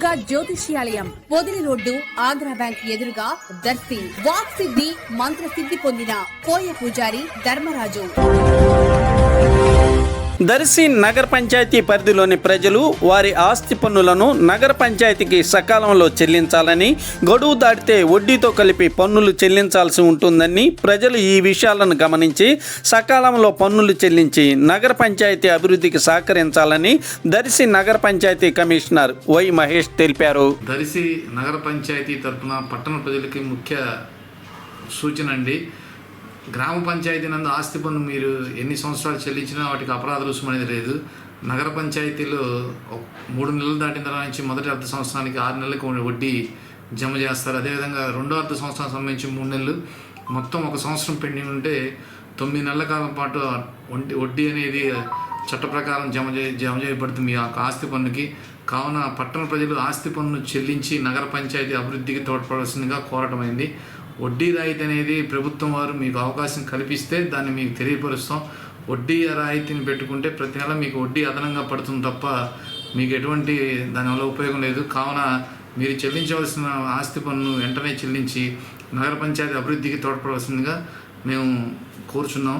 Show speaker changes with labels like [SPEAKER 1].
[SPEAKER 1] దుర్గా జ్యోతిష్యాలయం Podili road Andhra bank ఎదురుగా Darsi walk సిద్ధి మంత్ర సిద్ధి పొందిన కోయ పూజారి ధర్మరాజు.
[SPEAKER 2] దర్శి నగర పంచాయతీ పరిధిలోని ప్రజలు వారి ఆస్తి పన్నులను నగర పంచాయతీకి సకాలంలో చెల్లించాలని గడువు దాటితే వడ్డీతో కలిపి పన్నులు చెల్లించాల్సి ఉంటుందని ప్రజలు ఈ విషయాలను గమనించి సకాలంలో పన్నులు చెల్లించి నగర పంచాయతీ అభివృద్ధికి సహకరించాలని దర్శి నగర పంచాయతీ కమిషనర్ వై మహేష్ తెలిపారు.
[SPEAKER 3] దర్శి నగర పంచాయతీ తరఫున పట్టణ ప్రజలకి ముఖ్య సూచన అండి గ్రామ పంచాయతీ నందు ఆస్తి పన్ను మీరు ఎన్ని సంవత్సరాలు చెల్లించినా వాటికి అపరాధ రుసుము అనేది లేదు. నగర పంచాయతీలో మూడు నెలలు దాటిన తర్వాత నుంచి మొదటి అర్ధ సంవత్సరానికి ఆరు నెలలకు వడ్డీ జమ చేస్తారు. అదేవిధంగా రెండో అర్ధ సంవత్సరానికి సంబంధించి మూడు నెలలు. మొత్తం ఒక సంవత్సరం పెండింగ్ ఉంటే తొమ్మిది నెలల కాలం పాటు వడ్డీ వడ్డీ అనేది చట్ట ప్రకారం జమ చే జమ చేయబడుతుంది మీ యొక్క ఆస్తి పన్నుకి. కావున పట్టణ ప్రజలు ఆస్తి పన్ను చెల్లించి నగర పంచాయతీ అభివృద్ధికి తోడ్పడాల్సిందిగా కోరటమైంది. వడ్డీ రాయితీ అనేది ప్రభుత్వం వారు మీకు అవకాశం కల్పిస్తే దాన్ని మీకు తెలియపరుస్తాం. వడ్డీ రాయితీని పెట్టుకుంటే ప్రతి నెల మీకు వడ్డీ అదనంగా పడుతుంది తప్ప మీకు ఎటువంటి దానివల్ల ఉపయోగం లేదు. కావున మీరు చెల్లించవలసిన ఆస్తి పన్ను వెంటనే చెల్లించి నగర పంచాయతీ అభివృద్ధికి తోడ్పడవలసిందిగా మేము కోరుచున్నాం.